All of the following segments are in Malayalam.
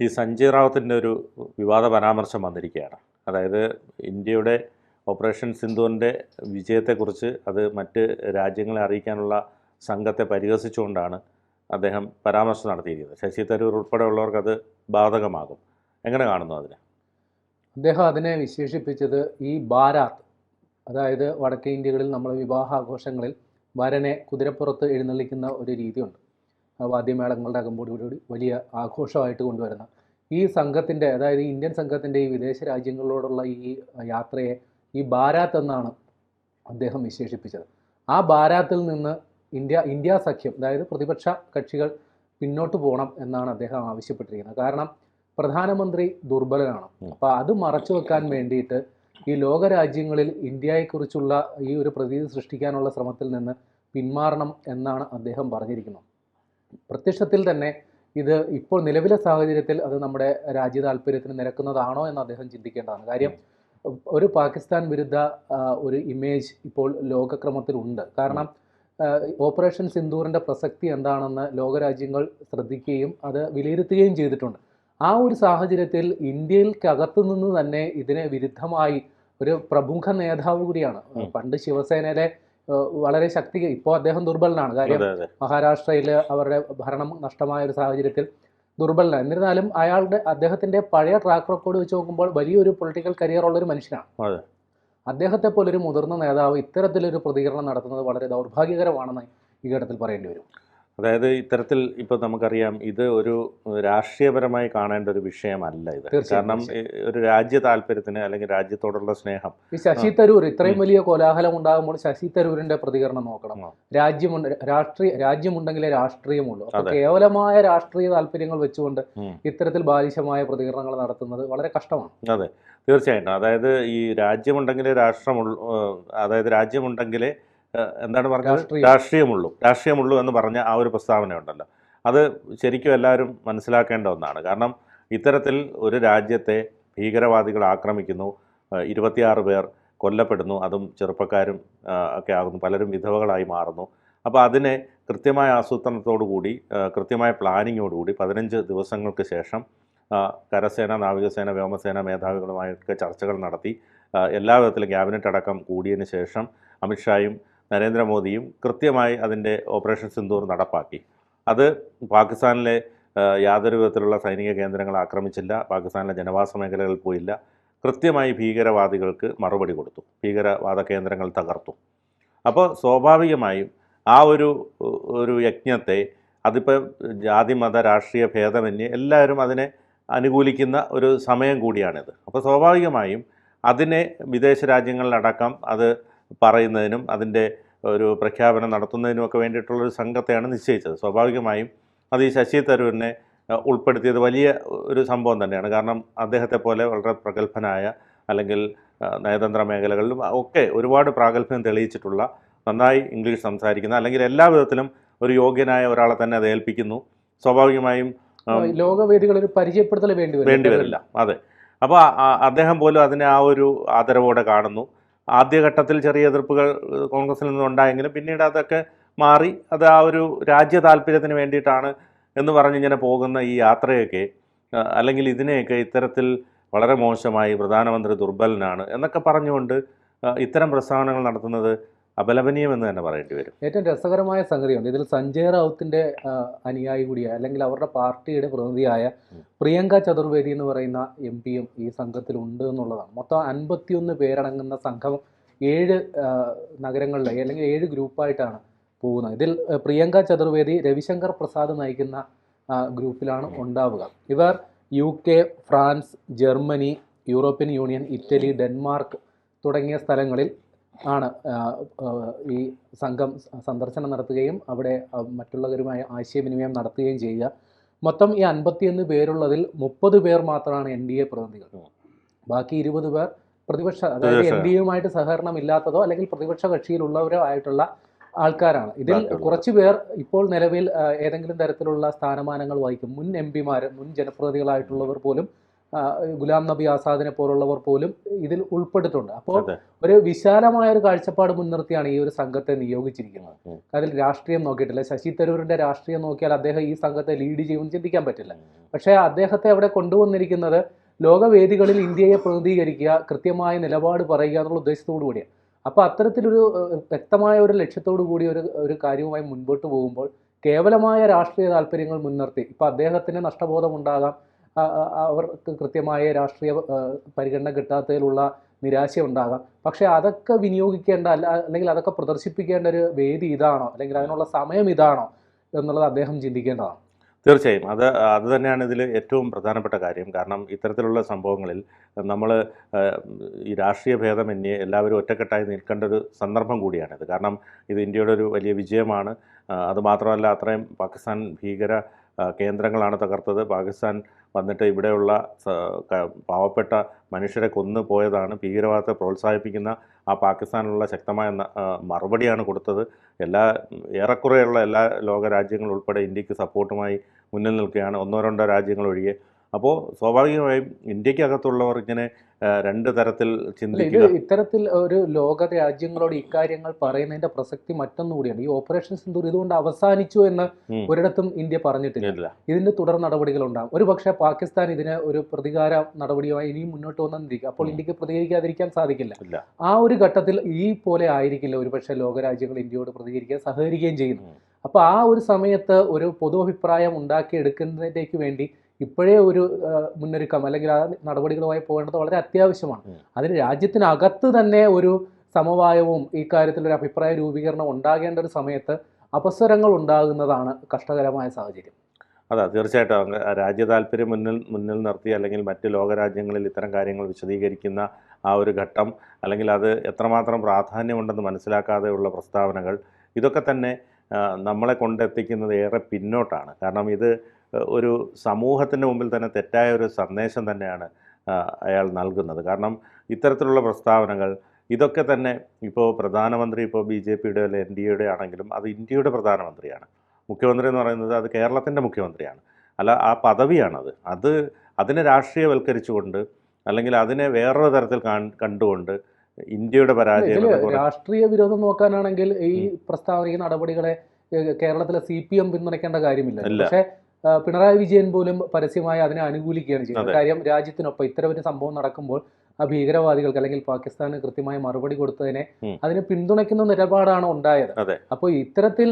ഈ സഞ്ജയ് റാവത്തിന്റെ ഒരു വിവാദ പരാമർശം വന്നിരിക്കുകയാണ്. അതായത് ഇന്ത്യയുടെ ഓപ്പറേഷൻ സിന്ധുവിന്റെ വിജയത്തെക്കുറിച്ച് അത് മറ്റ് രാജ്യങ്ങളെ അറിയിക്കാനുള്ള സംഘത്തെ പരിഹസിച്ചുകൊണ്ടാണ് അദ്ദേഹം പരാമർശം നടത്തിയിരിക്കുന്നത്. ശശി തരൂർ ഉൾപ്പെടെയുള്ളവർക്ക് അത് ബാധകമാകും. എങ്ങനെ കാണുന്നു അതിനെ? അദ്ദേഹം അതിനെ വിശേഷിപ്പിച്ചത് ഈ ബാരാത്ത് അതായത് വടക്കേ ഇന്ത്യകളിൽ നമ്മൾ വിവാഹാഘോഷങ്ങളിൽ വരനെ കുതിരപ്പുറത്ത് എഴുന്നള്ളിക്കുന്ന ഒരു രീതിയുണ്ട്. വാദ്യമേളങ്ങളുടെ അകമ്പോടുകൂടി വലിയ ആഘോഷമായിട്ട് കൊണ്ടുവരുന്ന ഈ സംഘത്തിന്റെ അതായത് ഇന്ത്യൻ സംഘത്തിന്റെ ഈ വിദേശ രാജ്യങ്ങളോടുള്ള ഈ യാത്രയെ ഈ ബാരാത്ത് എന്നാണ് അദ്ദേഹം വിശേഷിപ്പിച്ചത്. ആ ബാരാത്തിൽ നിന്ന് ഇന്ത്യ ഇന്ത്യ സഖ്യം അതായത് പ്രതിപക്ഷ കക്ഷികൾ പിന്നോട്ട് പോകണം എന്നാണ് അദ്ദേഹം ആവശ്യപ്പെട്ടിരിക്കുന്നത്. കാരണം പ്രധാനമന്ത്രി ദുർബലനാണ്. അപ്പോൾ അത് മറച്ചു വെക്കാൻ വേണ്ടിയിട്ട് ഈ ലോകരാജ്യങ്ങളിൽ ഇന്ത്യയെക്കുറിച്ചുള്ള ഈ ഒരു പ്രതീതി സൃഷ്ടിക്കാനുള്ള ശ്രമത്തിൽ നിന്ന് പിന്മാറണം എന്നാണ് അദ്ദേഹം പറഞ്ഞിരിക്കുന്നത്. പ്രത്യക്ഷത്തിൽ തന്നെ ഇത് ഇപ്പോൾ നിലവിലെ സാഹചര്യത്തിൽ അത് നമ്മുടെ രാജ്യ താല്പര്യത്തിന് നിരക്കുന്നതാണോ എന്ന് അദ്ദേഹം ചിന്തിക്കേണ്ടതാണ്. കാര്യം ഒരു പാകിസ്ഥാൻ വിരുദ്ധ ഒരു ഇമേജ് ഇപ്പോൾ ലോകക്രമത്തിലുണ്ട്. കാരണം ഓപ്പറേഷൻ സിന്ദൂറിന്റെ പ്രസക്തി എന്താണെന്ന് ലോകരാജ്യങ്ങൾ ശ്രദ്ധിക്കുകയും അത് വിലയിരുത്തുകയും ചെയ്തിട്ടുണ്ട്. ആ ഒരു സാഹചര്യത്തിൽ ഇന്ത്യയിൽക്കകത്തു നിന്ന് തന്നെ ഇതിനെ വിരുദ്ധമായി ഒരു പ്രമുഖ നേതാവ് കൂടിയാണ്. പണ്ട് ശിവസേനയിലെ വളരെ ശക്തി ഇപ്പോൾ അദ്ദേഹം ദുർബലനാണ്. കാര്യം മഹാരാഷ്ട്രയിൽ അവരുടെ ഭരണം നഷ്ടമായ ഒരു സാഹചര്യത്തിൽ ദുർബലനാണ്. എന്നിരുന്നാലും അയാളുടെ അദ്ദേഹത്തിന്റെ പഴയ ട്രാക്ക് റെക്കോർഡ് വെച്ച് നോക്കുമ്പോൾ വലിയൊരു പൊളിറ്റിക്കൽ കരിയർ ഉള്ള ഒരു മനുഷ്യനാണ്. അദ്ദേഹത്തെ പോലൊരു മുതിർന്ന നേതാവ് ഇത്തരത്തിലൊരു പ്രതികരണം നടത്തുന്നത് വളരെ ദൗർഭാഗ്യകരമാണെന്ന് ഈ ഘട്ടത്തിൽ പറയേണ്ടി വരും. അതായത് ഇത്തരത്തിൽ ഇപ്പോൾ നമുക്കറിയാം ഇത് ഒരു രാഷ്ട്രീയപരമായി കാണേണ്ട ഒരു വിഷയമല്ല ഇത്. കാരണം ഒരു രാജ്യ താല്പര്യത്തിന് അല്ലെങ്കിൽ രാജ്യത്തോടുള്ള സ്നേഹം. ഈ ശശി തരൂർ ഇത്രയും വലിയ കോലാഹലം ഉണ്ടാകുമ്പോൾ ശശി തരൂരിന്റെ പ്രതികരണം നോക്കണം. രാജ്യമുണ്ട് രാഷ്ട്രീയ രാജ്യമുണ്ടെങ്കിലേ രാഷ്ട്രീയമുള്ളൂ. അപ്പൊ കേവലമായ രാഷ്ട്രീയ താല്പര്യങ്ങൾ വെച്ചുകൊണ്ട്. ഇത്തരത്തിൽ ബാലിശമായ പ്രതികരണങ്ങൾ നടത്തുന്നത് വളരെ കഷ്ടമാണ്. അതെ തീർച്ചയായിട്ടും. അതായത് ഈ രാജ്യമുണ്ടെങ്കിലേ രാഷ്ട്രമുള്ളൂ അതായത് രാജ്യമുണ്ടെങ്കിലേ എന്താണ് പറഞ്ഞത്? രാഷ്ട്രീയം. രാഷ്ട്രീയമുള്ളൂ. രാഷ്ട്രീയമുള്ളൂ എന്ന് പറഞ്ഞ ആ ഒരു പ്രസ്താവന ഉണ്ടല്ലോ അത് ശരിക്കും എല്ലാവരും മനസ്സിലാക്കേണ്ട ഒന്നാണ്. കാരണം ഇത്തരത്തിൽ ഒരു രാജ്യത്തെ ഭീകരവാദികൾ ആക്രമിക്കുന്നു ഇരുപത്തിയാറ് പേർ കൊല്ലപ്പെടുന്നു അതും ചെറുപ്പക്കാരും ഒക്കെ ആകുന്നു പലരും വിധവകളായി മാറുന്നു. അപ്പോൾ അതിനെ കൃത്യമായ ആസൂത്രണത്തോടു കൂടി ഏഹ് കൃത്യമായ പ്ലാനിങ്ങോടുകൂടി പതിനഞ്ച് ദിവസങ്ങൾക്ക് ശേഷം കരസേന നാവികസേന വ്യോമസേന മേധാവികളുമായൊക്കെ ചർച്ചകൾ നടത്തി എല്ലാ വിധത്തിലും ക്യാബിനറ്റ് അടക്കം കൂടിയതിന് ശേഷം അമിത്ഷായും നരേന്ദ്രമോദിയും കൃത്യമായി അതിന്റെ ഓപ്പറേഷൻ സിന്ദൂർ നടപ്പാക്കി. അത് പാകിസ്ഥാനിലെ യാതൊരു വിധത്തിലുള്ള സൈനിക കേന്ദ്രങ്ങൾ ആക്രമിച്ചില്ല പാകിസ്ഥാനിലെ ജനവാസ മേഖലകളിൽ പോയില്ല. കൃത്യമായി ഭീകരവാദികൾക്ക് മറുപടി കൊടുത്തു. ഭീകരവാദ കേന്ദ്രങ്ങൾ തകർത്തു. അപ്പോൾ സ്വാഭാവികമായും ആ ഒരു ഒരു യജ്ഞത്തെ അതിപ്പോൾ ജാതി മത രാഷ്ട്രീയ ഭേദമന്യേ എല്ലാവരും അതിനെ അനുകൂലിക്കുന്ന ഒരു സമയം കൂടിയാണിത്. അപ്പോൾ സ്വാഭാവികമായും അതിനെ വിദേശ രാജ്യങ്ങളിലടക്കം അത് പറയുന്നതിനും അതിന്റെ ഒരു പ്രഖ്യാപനം നടത്തുന്നതിനുമൊക്കെ വേണ്ടിയിട്ടുള്ളൊരു സംഘത്തെയാണ് നിശ്ചയിച്ചത്. സ്വാഭാവികമായും അത് ഈ ശശി തരൂരിനെ ഉൾപ്പെടുത്തിയത് വലിയ ഒരു സംഭവം തന്നെയാണ്. കാരണം അദ്ദേഹത്തെ പോലെ വളരെ പ്രഗത്ഭനായ അല്ലെങ്കിൽ നയതന്ത്ര മേഖലകളിലും ഒക്കെ ഒരുപാട് പ്രാഗൽഭ്യം തെളിയിച്ചിട്ടുള്ള നന്നായി ഇംഗ്ലീഷ് സംസാരിക്കുന്ന അല്ലെങ്കിൽ എല്ലാ വിധത്തിലും ഒരു യോഗ്യനായ ഒരാളെ തന്നെ അത് ഏൽപ്പിക്കുന്നു. സ്വാഭാവികമായും ലോകവേദികളിൽ പരിചയപ്പെടുത്തൽ വേണ്ടി വേണ്ടി വരില്ല. അതെ. അപ്പോൾ അദ്ദേഹം പോലും അതിനെ ആ ഒരു ആദരവോടെ കാണുന്നു. ആദ്യഘട്ടത്തിൽ ചെറിയ എതിർപ്പുകൾ കോൺഗ്രസിൽ നിന്നുണ്ടായെങ്കിലും പിന്നീട് അതൊക്കെ മാറി. അത് ആ ഒരു രാജ്യ താല്പര്യത്തിന് വേണ്ടിയിട്ടാണ് എന്ന് പറഞ്ഞിങ്ങനെ പോകുന്ന ഈ യാത്രയൊക്കെ അല്ലെങ്കിൽ ഇതിനെയൊക്കെ ഇത്തരത്തിൽ വളരെ മോശമായി പ്രധാനമന്ത്രി ദുർബലനാണ് എന്നൊക്കെ പറഞ്ഞുകൊണ്ട് ഇത്തരം പ്രസ്താവനകൾ നടത്തുന്നത് അപലപനീയമെന്ന് തന്നെ പറയേണ്ടി വരും. ഏറ്റവും രസകരമായ സംഗതിയുണ്ട്. ഇതിൽ സഞ്ജയ് റാവുത്തിന്റെ ആ, അനുയായി കൂടിയായ അല്ലെങ്കിൽ അവരുടെ പാർട്ടിയുടെ പ്രതിനിധിയായ പ്രിയങ്ക ചതുർവേദി എന്ന് പറയുന്ന എം പിയും ഈ സംഘത്തിലുണ്ട് എന്നുള്ളതാണ്. മൊത്തം അൻപത്തിയൊന്ന് പേരടങ്ങുന്ന സംഘം ഏഴ് നഗരങ്ങളിലെ അല്ലെങ്കിൽ ഏഴ് ഗ്രൂപ്പായിട്ടാണ് പോകുന്നത്. ഇതിൽ പ്രിയങ്ക ചതുർവേദി രവിശങ്കർ പ്രസാദ് നയിക്കുന്ന ഗ്രൂപ്പിലാണ് ഉണ്ടാവുക. ഇവർ U K France Germany European Union Italy Denmark തുടങ്ങിയ സ്ഥലങ്ങളിൽ ആണ്. ഈ സംഘം സന്ദർശനം നടത്തുകയും അവിടെ മറ്റുള്ളവരുമായി ആശയവിനിമയം നടത്തുകയും ചെയ്യുക. മൊത്തം ഈ അൻപത്തിയൊന്ന് പേരുള്ളതിൽ മുപ്പത് പേർ മാത്രമാണ് എൻ ഡി എ പ്രതിനിധികൾ. ബാക്കി ഇരുപത് പേർ പ്രതിപക്ഷ അതായത് എൻ. ഡി എയുമായിട്ട് സഹകരണം ഇല്ലാത്തതോ അല്ലെങ്കിൽ പ്രതിപക്ഷ കക്ഷിയിലുള്ളവരോ ആയിട്ടുള്ള ആൾക്കാരാണ്. ഇതിൽ കുറച്ചു പേർ ഇപ്പോൾ നിലവിൽ ഏതെങ്കിലും തരത്തിലുള്ള സ്ഥാനമാനങ്ങൾ വഹിക്കും. മുൻ എം പിമാർ മുൻ ജനപ്രതിനിധികളായിട്ടുള്ളവർ പോലും ഗുലാം നബി ആസാദിനെ പോലുള്ളവർ പോലും ഇതിൽ ഉൾപ്പെട്ടിട്ടുണ്ട്. അപ്പോൾ ഒരു വിശാലമായ ഒരു കാഴ്ചപ്പാട് മുൻനിർത്തിയാണ് ഈ ഒരു സംഘത്തെ നിയോഗിച്ചിരിക്കുന്നത്. അതിൽ രാഷ്ട്രീയം നോക്കിയിട്ടില്ല. ശശി തരൂരിന്റെ രാഷ്ട്രീയം നോക്കിയാൽ അദ്ദേഹം ഈ സംഘത്തെ ലീഡ് ചെയ്യുമെന്ന് ചിന്തിക്കാൻ പറ്റില്ല. പക്ഷേ അദ്ദേഹത്തെ അവിടെ കൊണ്ടുവന്നിരിക്കുന്നത് ലോകവേദികളിൽ ഇന്ത്യയെ പ്രതിനിധീകരിക്കുക കൃത്യമായ നിലപാട് പറയുക എന്നുള്ള ഉദ്ദേശത്തോടു കൂടിയാണ്. അപ്പോൾ അത്തരത്തിലൊരു വ്യക്തമായ ഒരു ലക്ഷ്യത്തോടു കൂടി ഒരു ഒരു കാര്യവുമായി മുൻപോട്ട് പോകുമ്പോൾ കേവലമായ രാഷ്ട്രീയ താല്പര്യങ്ങൾ മുൻനിർത്തി ഇപ്പോൾ അദ്ദേഹത്തിന് നഷ്ടബോധമുണ്ടാകാം അവർക്ക് കൃത്യമായ രാഷ്ട്രീയ പരിഗണന കിട്ടാത്തതിലുള്ള നിരാശ ഉണ്ടാകാം. പക്ഷേ അതൊക്കെ വിനിയോഗിക്കേണ്ട അല്ല അല്ലെങ്കിൽ അതൊക്കെ പ്രദർശിപ്പിക്കേണ്ട ഒരു വേദി ഇതാണോ? അല്ലെങ്കിൽ അതിനുള്ള സമയം ഇതാണോ? എന്നുള്ളത് അദ്ദേഹം ചിന്തിക്കേണ്ടതാണ്. തീർച്ചയായും. അത് അത് തന്നെയാണ് ഇതിൽ ഏറ്റവും പ്രധാനപ്പെട്ട കാര്യം. കാരണം ഇത്തരത്തിലുള്ള സംഭവങ്ങളിൽ നമ്മൾ ഈ രാഷ്ട്രീയ ഭേദമന്യേ എല്ലാവരും ഒറ്റക്കെട്ടായി നിൽക്കേണ്ട ഒരു സന്ദർഭം കൂടിയാണിത് കാരണം ഇത് ഇന്ത്യയുടെ ഒരു വലിയ വിജയമാണ്. അതുമാത്രമല്ല അത്രയും പാകിസ്ഥാൻ ഭീകര കേന്ദ്രങ്ങളാണ് തകർത്തത്. പാകിസ്ഥാൻ വന്നിട്ട് ഇവിടെയുള്ള പാവപ്പെട്ട മനുഷ്യരെ കൊന്നു പോയതാണ്. ഭീകരവാദത്തെ പ്രോത്സാഹിപ്പിക്കുന്ന ആ പാകിസ്ഥാനുള്ള ശക്തമായ മറുപടിയാണ് കൊടുത്തത്. എല്ലാ ഏറെക്കുറെയുള്ള എല്ലാ ലോക രാജ്യങ്ങളും ഉൾപ്പെടെ ഇന്ത്യയ്ക്ക് സപ്പോർട്ടുമായി മുന്നിൽ നിൽക്കുകയാണ്. ഒന്നോ രണ്ടോ രാജ്യങ്ങൾ ഒഴികെ അപ്പോൾ സ്വാഭാവികമായും ഇന്ത്യക്കകത്തുള്ളവർ ഇങ്ങനെ രണ്ട് തരത്തിൽ ചിന്തിക്കുന്നു ചിന്തിക്കുക. ഇത്തരത്തിൽ ഒരു ലോക രാജ്യങ്ങളോട് ഇക്കാര്യങ്ങൾ പറയുന്നതിന്റെ പ്രസക്തി മറ്റൊന്നുകൂടിയാണ് ഈ ഓപ്പറേഷൻ സിന്ദൂർ ഇതുകൊണ്ട് അവസാനിച്ചു എന്ന്. ഒരിടത്തും ഇന്ത്യ പറഞ്ഞിട്ടില്ല. ഇതിന്റെ തുടർ നടപടികൾ ഉണ്ടാകും ഒരു പക്ഷേ പാകിസ്ഥാൻ ഇതിന് ഒരു പ്രതികാര നടപടിയുമായി ഇനിയും മുന്നോട്ട് വന്നിരിക്കും. അപ്പോൾ ഇന്ത്യയ്ക്ക് പ്രതികരിക്കാതിരിക്കാൻ സാധിക്കില്ല. ആ ഒരു ഘട്ടത്തിൽ ഈ പോലെ ആയിരിക്കില്ല ഒരുപക്ഷെ ലോകരാജ്യങ്ങൾ ഇന്ത്യയോട് പ്രതികരിക്കാൻ സഹകരിക്കുകയും ചെയ്യുന്നു. അപ്പൊ അപ്പോൾ ആ ഒരു സമയത്ത് ഒരു പൊതു അഭിപ്രായം ഉണ്ടാക്കിയെടുക്കുന്നതിലേക്ക് വേണ്ടി ഇപ്പോഴേ ഒരു മുന്നൊരുക്കം അല്ലെങ്കിൽ ആ നടപടികളുമായി പോകേണ്ടത് വളരെ അത്യാവശ്യമാണ്. അതിന് രാജ്യത്തിനകത്ത് തന്നെ ഒരു സമവായവും ഈ കാര്യത്തിൽ ഒരു അഭിപ്രായ രൂപീകരണം ഉണ്ടാകേണ്ട ഒരു സമയത്ത് അപസ്വരങ്ങൾ ഉണ്ടാകുന്നതാണ് കഷ്ടകരമായ സാഹചര്യം. അതാ തീർച്ചയായിട്ടും രാജ്യ താല്പര്യം മുന്നിൽ മുന്നിൽ നിർത്തി അല്ലെങ്കിൽ മറ്റ് ലോകരാജ്യങ്ങളിൽ ഇത്തരം കാര്യങ്ങൾ വിശദീകരിക്കുന്ന ആ ഒരു ഘട്ടം അല്ലെങ്കിൽ അത് എത്രമാത്രം പ്രാധാന്യമുണ്ടെന്ന് മനസ്സിലാക്കാതെയുള്ള പ്രസ്താവനകൾ ഇതൊക്കെ തന്നെ നമ്മളെ കൊണ്ടെത്തിക്കുന്നത് ഏറെ പിന്നോട്ടാണ്. കാരണം ഇത് ഒരു സമൂഹത്തിന്റെ മുമ്പിൽ തന്നെ തെറ്റായ ഒരു സന്ദേശം തന്നെയാണ് അയാൾ നൽകുന്നത്. കാരണം ഇത്തരത്തിലുള്ള പ്രസ്താവനകൾ ഇതൊക്കെ തന്നെ ഇപ്പോൾ പ്രധാനമന്ത്രി ഇപ്പോൾ ബി ജെ പിയുടെ അല്ലെ എൻ ഡി എയുടെ ആണെങ്കിലും അത് ഇന്ത്യയുടെ പ്രധാനമന്ത്രിയാണ്. മുഖ്യമന്ത്രി എന്ന് പറയുന്നത് അത് കേരളത്തിന്റെ മുഖ്യമന്ത്രിയാണ്. അല്ല ആ പദവിയാണത്. അത് അതിനെ രാഷ്ട്രീയവൽക്കരിച്ചുകൊണ്ട് അല്ലെങ്കിൽ അതിനെ വേറൊരു തരത്തിൽ കണ്ടുകൊണ്ട് ഇന്ത്യയുടെ പരാജയം രാഷ്ട്രീയ വിരോധം നോക്കാനാണെങ്കിൽ ഈ. പ്രസ്താവന നടപടികളെ കേരളത്തിലെ സി പി എം പിന്തുണയ്ക്കേണ്ട കാര്യമില്ല. പക്ഷേ പിണറായി വിജയൻ പോലും പരസ്യമായി അതിനെ അനുകൂലിക്കുകയാണ് ചെയ്യുന്നത് കാര്യം രാജ്യത്തിനൊപ്പം ഇത്തരം ഒരു സംഭവം നടക്കുമ്പോൾ ആ ഭീകരവാദികൾക്ക് അല്ലെങ്കിൽ പാകിസ്ഥാന് കൃത്യമായ മറുപടി കൊടുത്തതിനെ അതിനെ പിന്തുണയ്ക്കുന്ന നിലപാടാണ് ഉണ്ടായത്. അപ്പോൾ ഇത്തരത്തിൽ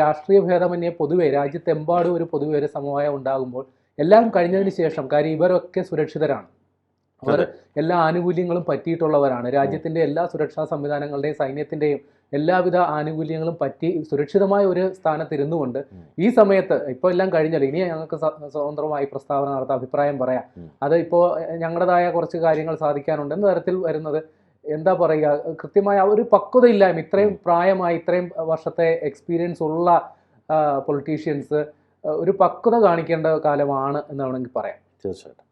രാഷ്ട്രീയ ഭേദമന്യേ പൊതുവെ രാജ്യത്തെമ്പാടും ഒരു പൊതുവെ ഒരു സമവായം ഉണ്ടാകുമ്പോൾ എല്ലാം കഴിഞ്ഞതിന് ശേഷം കാര്യം ഇവരൊക്കെ സുരക്ഷിതരാണ്. അവർ എല്ലാ ആനുകൂല്യങ്ങളും പറ്റിയിട്ടുള്ളവരാണ്. രാജ്യത്തിന്റെ എല്ലാ സുരക്ഷാ സംവിധാനങ്ങളുടെയും സൈന്യത്തിന്റെയും എല്ലാവിധ ആനുകൂല്യങ്ങളും പറ്റി സുരക്ഷിതമായ ഒരു സ്ഥാനത്ത് ഇരുന്നുകൊണ്ട് ഉം. ഈ സമയത്ത് ഇപ്പോൾ എല്ലാം കഴിഞ്ഞല്ലോ. ഇനി ഞങ്ങൾക്ക് സ്വ- സ്വതന്ത്രമായി പ്രസ്താവന നടത്താം അഭിപ്രായം പറയാം. അത് ഇപ്പോൾ ഞങ്ങളുടേതായ കുറച്ച് കാര്യങ്ങൾ സാധിക്കാനുണ്ട്. എന്ന തരത്തിൽ വരുന്നത്? എന്താ പറയുക? കൃത്യമായ ഒരു ഒരു പക്വതയില്ലായ്മ ഇത്രയും പ്രായമായി ഇത്രയും വർഷത്തെ എക്സ്പീരിയൻസ് ഉള്ള പൊളിറ്റീഷ്യൻസ് ഒരു പക്വത കാണിക്കേണ്ട കാലമാണ് എന്ന് വേണമെങ്കിൽ പറയാം. തീർച്ചയായിട്ടും.